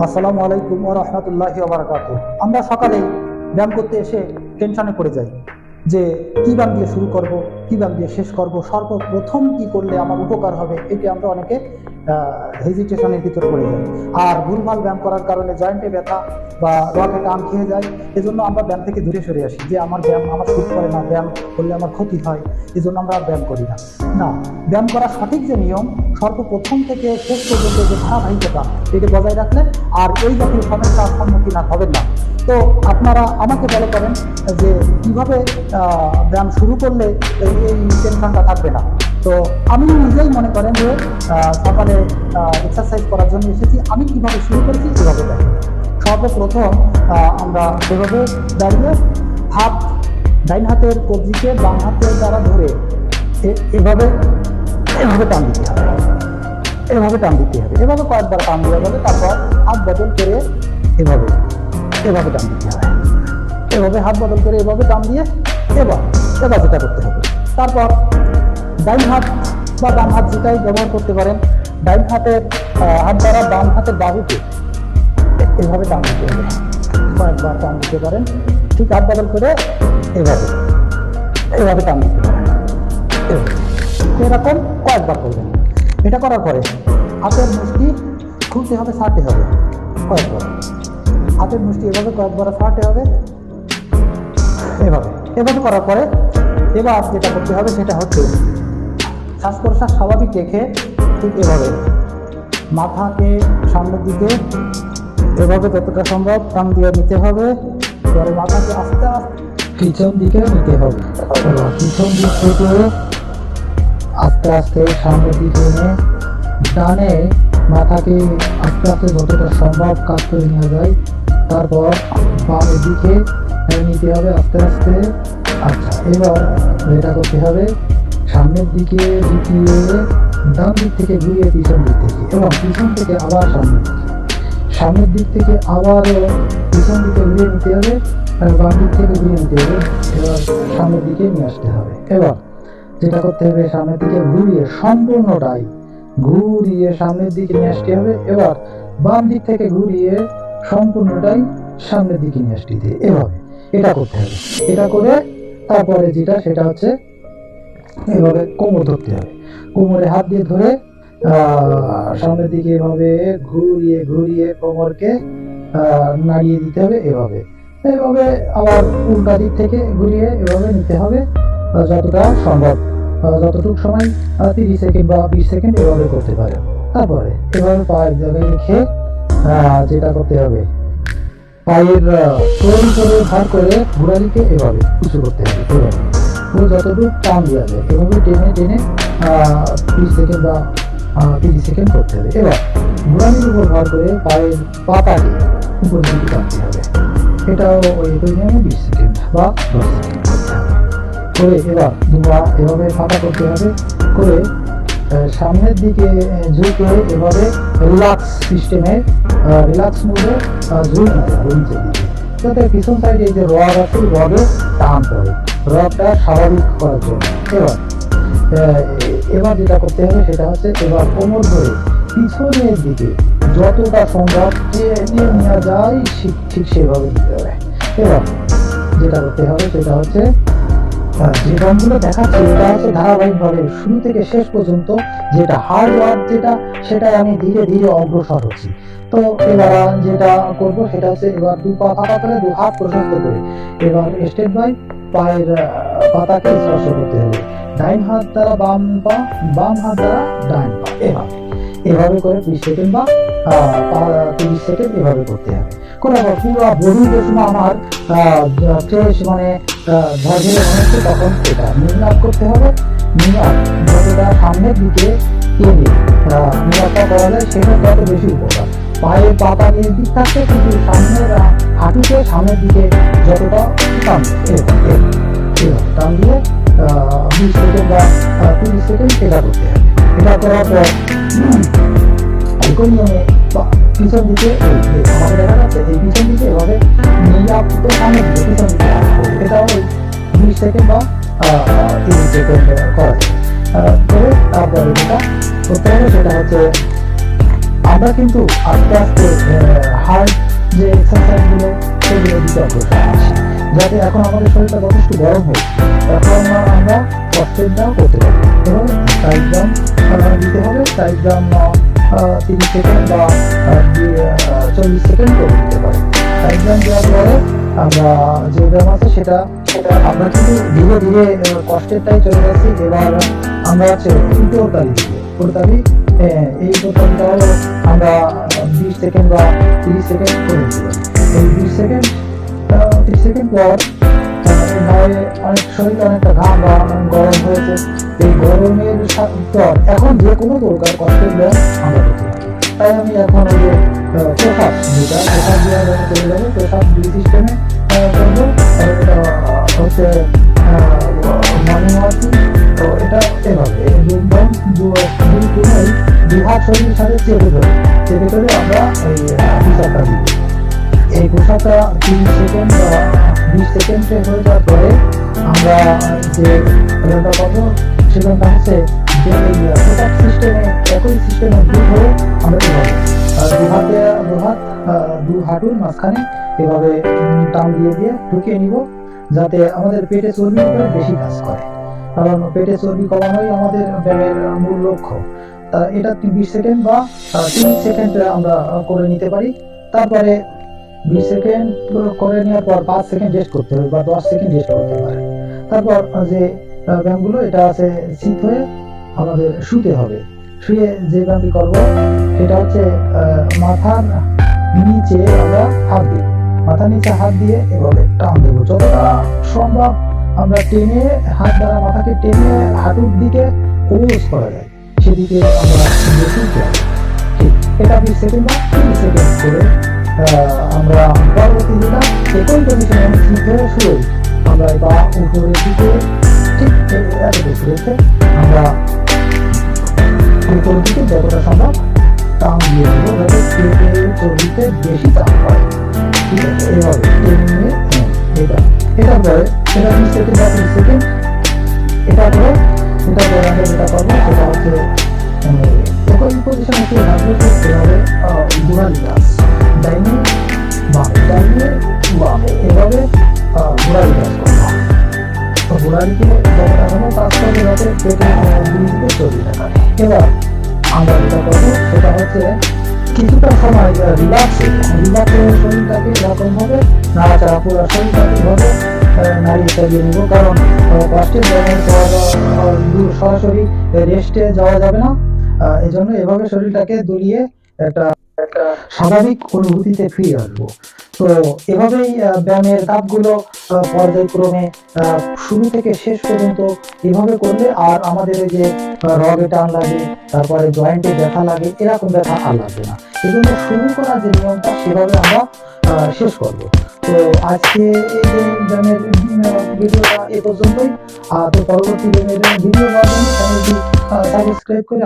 আসসালামু আলাইকুম ও রহমতুল্লাহ বারাকাত আমরা সকালে ব্যায়াম করতে এসে টেনশনে পড়ে যাই যে কী ব্যায়াম দিয়ে শুরু করব? কী ব্যায়াম দিয়ে শেষ করব? সর্বপ্রথম কি করলে আমার উপকার হবে? এটি আমরা অনেকে হেজিটেশনের ভিতর পড়ে যাই। আর ভুলভাল ব্যায়াম করার কারণে জয়েন্টে ব্যথা বা রকে টান খেয়ে যায়। এজন্য আমরা ব্যায়াম থেকে দূরে সরে আসি যে আমার ব্যায়াম আমার শুট করে না, ব্যায়াম করলে আমার ক্ষতি হয়। এজন্য আমরা ব্যায়াম করি না। না, ব্যায়াম করার সঠিক যে নিয়ম, সর্বপ্রথম থেকে শেষ পর্যন্ত যে ধারাবাহিকতা, এটি বজায় রাখলে আর এই জাতীয় সমস্যার সম্মুখীন আর হবেন না। তো আপনারা আমাকে বলে করেন যে কীভাবে ব্যায়াম শুরু করলে এই এই টেনশনটা থাকবে না। তো আমি নিজেই মনে করেন যে সকালে এক্সারসাইজ করার জন্য এসেছি। আমি কীভাবে শুরু করেছি এভাবে দেখেন। সর্বপ্রথম আমরা সেভাবে দাঁড়িয়ে হাত ডাইন হাতের কবজিকে বাম হাতের দ্বারা ধরে এভাবে এভাবে টান দিতে হবে। এভাবে টান দিতে হবে। এভাবে কয়েকবার টান দেওয়া যাবে, তারপর হাত বদল করে এভাবে এভাবে টান দিতে হবে। এভাবে হাত বদল করে এভাবে টান দিয়ে এবার এবার যেটা করতে হবে। তারপর ডাইন হাত বা বাম হাত যেটাই ব্যবহার করতে পারেন। ডাইন হাতের হাত দ্বারা বাম হাতের বাহুকে এভাবে টান দিতে হবে। কয়েকবার টান দিতে পারেন। ঠিক হাত বদল করে এভাবে এভাবে টান দিতে পারেন। এরকম কয়েকবার করবেন। এটা করার পরে হাতের মুষ্টি খুলতে হবে ছাড়তে হবে কয়েকবার। হাতের মুষ্টি এভাবে কয়েকবার ছাড়তে হবে। এভাবে এভাবে করার পরে এবার যেটা করতে হবে সেটা হচ্ছে শ্বাস প্রশ্বাস স্বাভাবিক রেখে ঠিক এভাবে মাথাকে সামনের দিকে এভাবে যতটা সম্ভব টান দিয়ে নিতে হবে। এবারে মাথাকে আস্তে আস্তে পিছন দিকে নিতে হবে। পিছন দিক থেকে আস্তে আস্তে সামনের দিকে এনে ডানে মাথাকে আস্তে আস্তে যতটা সম্ভব কাজ করে নেওয়া যায়। তারপর বামের দিকে নিতে হবে আস্তে আস্তে। এবার এটা করতে হবে সামনের দিকে ডান দিক থেকে ঘুরিয়ে পিছন দিক থেকে এবং পিছন থেকে আবার সামনের দিকে। সামনের দিক থেকে আবার পিছন দিকে ঘুরিয়ে নিতে হবে, আর বাম দিক থেকে ঘুরিয়ে নিতে হবে। এবার সামনের দিকে নিয়ে আসতে হবে। এবার যেটা করতে হবে, সামনের দিকে ঘুরিয়ে সম্পূর্ণটাই ঘুরিয়ে সামনের দিকে নিয়ে আসতে হবে। এবার বাম দিক থেকে ঘুরিয়ে সম্পূর্ণটাই সামনের দিকে নিয়ে আসতে এভাবে এটা করতে হবে। এটা করে তারপরে যেটা, সেটা হচ্ছে এভাবে কোমর ধরতে হবে। কোমরে হাত দিয়ে ধরে সামনের দিকে এভাবে ঘুরিয়ে ঘুরিয়ে কোমরকে নাড়িয়ে দিতে হবে এভাবে। এভাবে আবার উল্টা দিক থেকে ঘুরিয়ে এভাবে নিতে হবে যতটা সম্ভব। যতটুকু সময় তিরিশ সেকেন্ড বা বিশ সেকেন্ড এভাবে করতে পারে। তারপরে এভাবে পায়ের জায়গায় রেখে যেটা করতে হবে পায়ের তৈরি করে ভার করে ঘোড়ালিকে এভাবে উঁচু করতে হবে এভাবে পুরো যতটুকু টান দেওয়া যায়, এভাবে টেনে টেনে তিরিশ সেকেন্ড বা তিরিশ সেকেন্ড করতে হবে। এবার ঘোড়ালির উপর ভার করে পায়ের পাতাকে উপর দিকে টানতে হবে। এটাও ওই একই নিয়মে বিশ সেকেন্ড বা দশ সেকেন্ড করতে হবে। করে এবার দুপা এভাবে ফাঁকা করতে হবে, করে সামনের দিকে ঝুঁকে এভাবে রিল্যাক্স সিস্টেমে রিল্যাক্স মোডে ঝুঁক দিকে যাতে পিছন সাইডে যে রড আছে রডে টানতে হবে রডটা স্বাভাবিক করার জন্য। এবার এবার যেটা করতে হবে, সেটা হচ্ছে এবার কোমর ধরে পিছনের দিকে যতটা সম্ভব টেনে নেওয়া যায়, ঠিক সেভাবে দিতে হবে। এবার, যেটা করতে হবে, সেটা হচ্ছে যে রঙগুলো দেখাচ্ছে এটা হচ্ছে ধারাবাহিকভাবে, শুরু থেকে শেষ পর্যন্ত যেটা হার্ড ওয়ার্ক যেটা, সেটাই আমি ধীরে ধীরে অগ্রসর হচ্ছি। তো এবার যেটা করব সেটা হচ্ছে এবার দু পা ফাঁকা করে দু হাত প্রশস্ত করে, এবার স্টেপ বাই পায়ের পাতাকে স্পর্শ করতে হবে। ডাইন হাত দ্বারা বাম পা, বাম হাত দ্বারা ডাইন পা, এভাবে। এভাবে করে বিশ সেকেন্ড বা তিরিশ সেকেন্ড এভাবে করতে হবে। করার পর পুরো বডি যে আমার মানে মনে হচ্ছে তখন এটা। নিন করতে হবে। নিন যতটা সামনের দিকে টেনে। নিরাপত্তা করা যায়, সেটা তত বেশি উপকার। পায়ের পাতা নিয়ে দিক থাকছে কিন্তু সামনের হাঁটুতে সামনের দিকে যতটা টান টান দিয়ে বিশ সেকেন্ড বা তিরিশ সেকেন্ড এটা করতে হবে। এটা করার পর নিয়মে পিছন দিকে আমাদের দেখা যাচ্ছে এই পিছন দিকে এভাবে নিরাপদ সামনের দিকে পিছন দিকে। এটাও ওই বিশ সেকেন্ড বা তিরিশ সেকেন্ড করা যায়। তারপরে যেটা করতে হবে সেটা হচ্ছে, আমরা কিন্তু আস্তে আস্তে হার্ড যে এক্সারসাইজগুলো সেগুলো দিতে আছি যাতে এখন আমাদের শরীরটা যথেষ্ট গরম হয়েছে এখন আমরা কষ্টের দাও করতে পারি। এভাবে সাইড জাম্প দিতে হবে সাইড জাম্প তিরিশ সেকেন্ড বা চল্লিশ সেকেন্ড করে দিতে পারি সাইড দেওয়ার পরে আমরা যে ব্যায়াম আছে সেটা আমরা কিন্তু ধীরে ধীরে কষ্টেরটাই চলে যাচ্ছি এবার আমরা হচ্ছে উল্টোতালি উল্টোতালি এই উল্টোতালিটা হলো আমরা বিশ সেকেন্ড বা তিরিশ সেকেন্ড করে দিতে পারি এই বিশ সেকেন্ড তিরিশ সেকেন্ড পর গায়ে অনেক শরীর অনেকটা ঘাম বা গরম হয়েছে। এই গরমের পর এখন যে কোনো প্রকার কষ্টের ব্যায়াম আমরা করতে তাই আমি এখন ওই যে প্রসাদ যেটা, প্রসাদ দেওয়া যাবে চলে যাবে প্রসাদ দুই সিস্টেমে করব। হচ্ছে মর্নিং ওয়াকিং তো এটা এভাবে দু- দুই কোণেই দুই হাত শরীরের সাথে চেপে ধরে। চেপে ধরে আমরা ওই পোশাকটা দিব এই পোশাকটা তিরিশ সেকেন্ড সেকেন্ডে হয়ে যাওয়ার পরে আমরা যে খেলাটা পাবো সেখানটা হচ্ছে যে পোশাক সিস্টেমে একই সিস্টেমে দুই ধরে আমরা এভাবে আর দু হাতে দু হাঁটুর মাঝখানে এভাবে টান দিয়ে দিয়ে ঢুকিয়ে নিব, যাতে আমাদের পেটে চর্বির উপরে বেশি কাজ করে। কারণ পেটে চর্বি কমানোই আমাদের ব্যায়ামের মূল লক্ষ্য। তা এটা বিশ সেকেন্ড বা তিরিশ সেকেন্ড আমরা করে নিতে পারি। তারপরে বিশ সেকেন্ড করে নেওয়ার পর পাঁচ সেকেন্ড রেস্ট করতে হবে বা দশ সেকেন্ড রেস্ট করতে পারে তারপর যে ব্যায়ামগুলো, এটা আছে শীত হয়ে আমাদের শুতে হবে। শুয়ে যে ব্যায়ামটি করব, সেটা হচ্ছে মাথার নিচে আমরা হাত দিই। মাথার নিচে হাত দিয়ে এভাবে টান দেবো। যতটা সম্ভব আমরা টেনে, হাত দ্বারা মাথাকে টেনে হাঁটুর দিকে ক্লোজ করা যায়। সেদিকে আমরা বেশি ঠিক, এটা বিশ সেকেন্ড বা সেকেন্ড করে আমরা পরবর্তী যেটা একই পজিশনে আমি ঠিক শুয়ে আমরা বা উপরের দিকে ঠিক এতটুকু রেখে আমরা উপরের দিকে যতটা সম্ভব টান দিয়ে দেবো যাতে পেটে চর্বিতে বেশি চাপ হয় ঠিক আছে? এভাবে টেনে এটা এটা পরে এটা বিশ সেকেন্ড সেকেন্ড পরে দুই সেটা হচ্ছে কিছুটা সময় রিল্যাক্সে রিল্যাক্সে শরীরটাকে এরকম ভাবে নাড়াচাড়া পুরো শরীরটাকে ভাবে নাড়িয়ে চালিয়ে নেব কারণ কষ্টের সরাসরি রেস্টে যাওয়া যাবে না এই জন্য এভাবে শরীরটাকে দুলিয়ে একটা স্বাভাবিক অনুভূতিতে ফিরে আসব। তো এভাবেই ব্যায়ামের ধাপগুলো পর্যায়ক্রমে শুরু থেকে শেষ পর্যন্ত এভাবে করলে আর আমাদের যে রগে টান লাগে তারপরে জয়েন্টে ব্যথা লাগে এরকম ব্যথা আর লাগবে না। এই জন্য শুরু করা যে নিয়মটা সেভাবে আমরা শেষ করব। তো আজকে এই যে ব্যায়ামের ভিডিওটা এ পর্যন্তই। আহ, তো পরবর্তী ভিডিও সাবস্ক্রাইব করে